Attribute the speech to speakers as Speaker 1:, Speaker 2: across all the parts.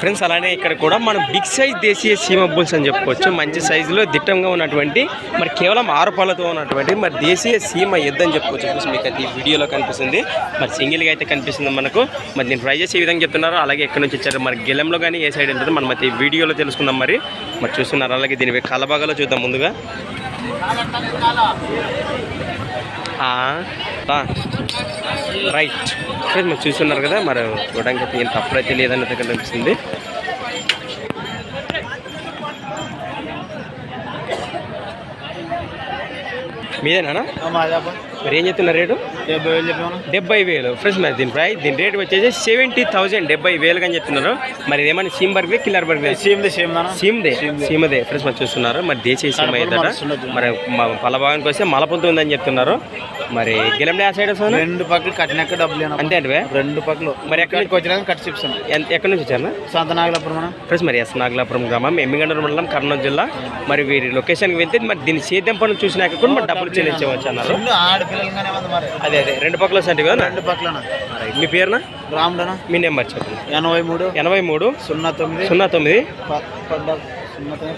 Speaker 1: Friends అలానే ఇక్కడ కూడా మనం బిగ్ సైజ్ దేశీయ సీమ బుల్స్ అని చెప్పుకోవచ్చు. మంచి సైజులో దిట్టంగా ఉన్నటువంటి మరి కేవలం ఆరు పళ్ళతో ఉన్నటువంటి మరి దేశీయ సీమ ఎద్దు అని చెప్పుకోవచ్చు. ఫ్రెండ్స్ మీకు అది వీడియోలో కనిపిస్తుంది. మరి సింగిల్గా అయితే కనిపిస్తుంది మనకు. మరి దీని ప్రైజెస్ ఏ విధంగా చెప్తున్నారు అలాగే ఎక్కడి నుంచి ఇచ్చారు మరి గెలంలో కానీ ఏ సైడ్ వెళ్తుంది మనం అయితే వీడియోలో తెలుసుకుందాం మరి. మరి చూస్తున్నారు అలాగే దీని కలబాగాలో చూద్దాం ముందుగా. రైట్ ఫ్రెండ్స్ మీరు చూస్తున్నారు కదా మరి చూడడానికి అయితే ఏం తప్పుడైతే లేదన్నది కనిపిస్తుంది. మీదేనా? మరి ఏం చెప్తున్నారు రేటు?
Speaker 2: డెబ్బై వేలు
Speaker 1: ఫ్రెండ్స్ మరి దీని ప్రైస్ దీని రేట్ వచ్చేసి సెవెంటీ థౌసండ్ డెబ్బై వేలుగా అని చెప్తున్నారు. మరి ఇదేమన్నా సీమ్ బర్గ్ కిల్లర్ బర్గ్ సీమ్దే సీమదే ఫ్రెండ్స్ మరి చూస్తున్నారు. మరి దేశీయ సీమ ఏదట మరి మ- పల భాగానికి వస్తే మలపొంతు ఉందని చెప్తున్నారు. మరి గెలండే ఆ సైడ్ వస్తుంది
Speaker 2: రెండు పక్కలు కట్టినాక డబ్బులు?
Speaker 1: అంతే అంటే
Speaker 2: రెండు పక్కలు.
Speaker 1: మరి ఎక్కడ
Speaker 2: ఇక్కడికి వచ్చినాక కట్ చెప్తాను
Speaker 1: ఎంత ఎక్కడి నుంచి వచ్చారు?
Speaker 2: సంతనాగలపురం అన్న.
Speaker 1: ఫ్రెండ్స్ మరి ఎస్ నాగలాపురం గ్రామం ఎమ్మిగండూరు మండలం కర్నూలు జిల్లా. మరి వీరి లొకేషన్కి వెళ్తే మరి దీని సేద్యం పనులు చూసినాక కూడా మరి డబ్బులు చెల్లించవచ్చు అన్నారు. అదే అదే. రెండు పక్కల సంటి కదా?
Speaker 2: రెండు పక్కలన?
Speaker 1: మీ పేరున?
Speaker 2: రాముడన?
Speaker 1: మీ నెంబర్ చెప్పండి.
Speaker 2: ఎనభై మూడు.
Speaker 1: ఎనభై మూడు.
Speaker 2: సున్నా తొమ్మిది.
Speaker 1: సున్నా తొమ్మిది.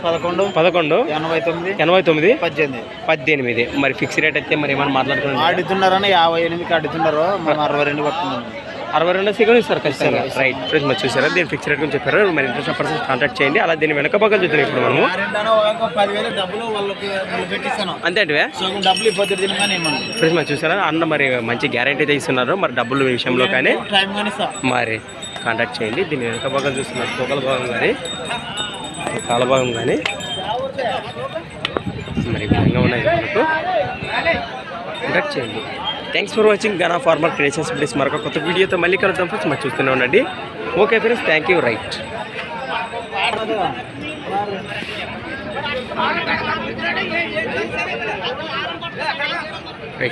Speaker 2: పదకొండు.
Speaker 1: పదకొండు.
Speaker 2: ఎనభై తొమ్మిది.
Speaker 1: ఎనభై తొమ్మిది.
Speaker 2: పద్దెనిమిది.
Speaker 1: పద్దెనిమిది. మరి ఫిక్స్ రేట్ అయితే మరి ఏమైనా మాట్లాడుకున్నాం?
Speaker 2: ఆడుతున్నారని యాభై ఎనిమిదికి ఆడుతున్నారు అరవై రెండు పట్టుకున్నాం.
Speaker 1: అరవై రెండు సెకండ్ ఇస్తారు ఖచ్చితంగా. రైట్ ఫ్రెండ్స్ మరి చూసారా? దీని ఫిక్స్ రేట్ గురించి చెప్పారు. మరి ఇంట్రెస్ట్ పర్సన్స్ కాంటాక్ట్ చేయండి. అలా దీని వెనక పక్కన చూద్దాం ఇప్పుడు మనము.
Speaker 2: పెట్టిస్తాను.
Speaker 1: అంతే అంటే ఫ్రెండ్స్ మరి చూసారా? అన్న మరి మంచి గ్యారంటీ అయితే ఇస్తున్నారు. మరి డబ్బుల విషయంలో కానీ. మరి కాంటాక్ట్ చేయండి. దీని వెనక భాగం చూస్తున్నారు. తోకల భాగం కానీ. కాల భాగం కానీ. మరి విధంగా ఉన్నాయి. మనకు కాంటాక్ట్ చేయండి. Thanks for watching Gana farmer creations please మరొక కొత్త వీడియోతో మళ్ళీ కలుద్దాం ఫ్రెండ్స్. మరి చూస్తూనే ఉండండి. Okay friends thank you right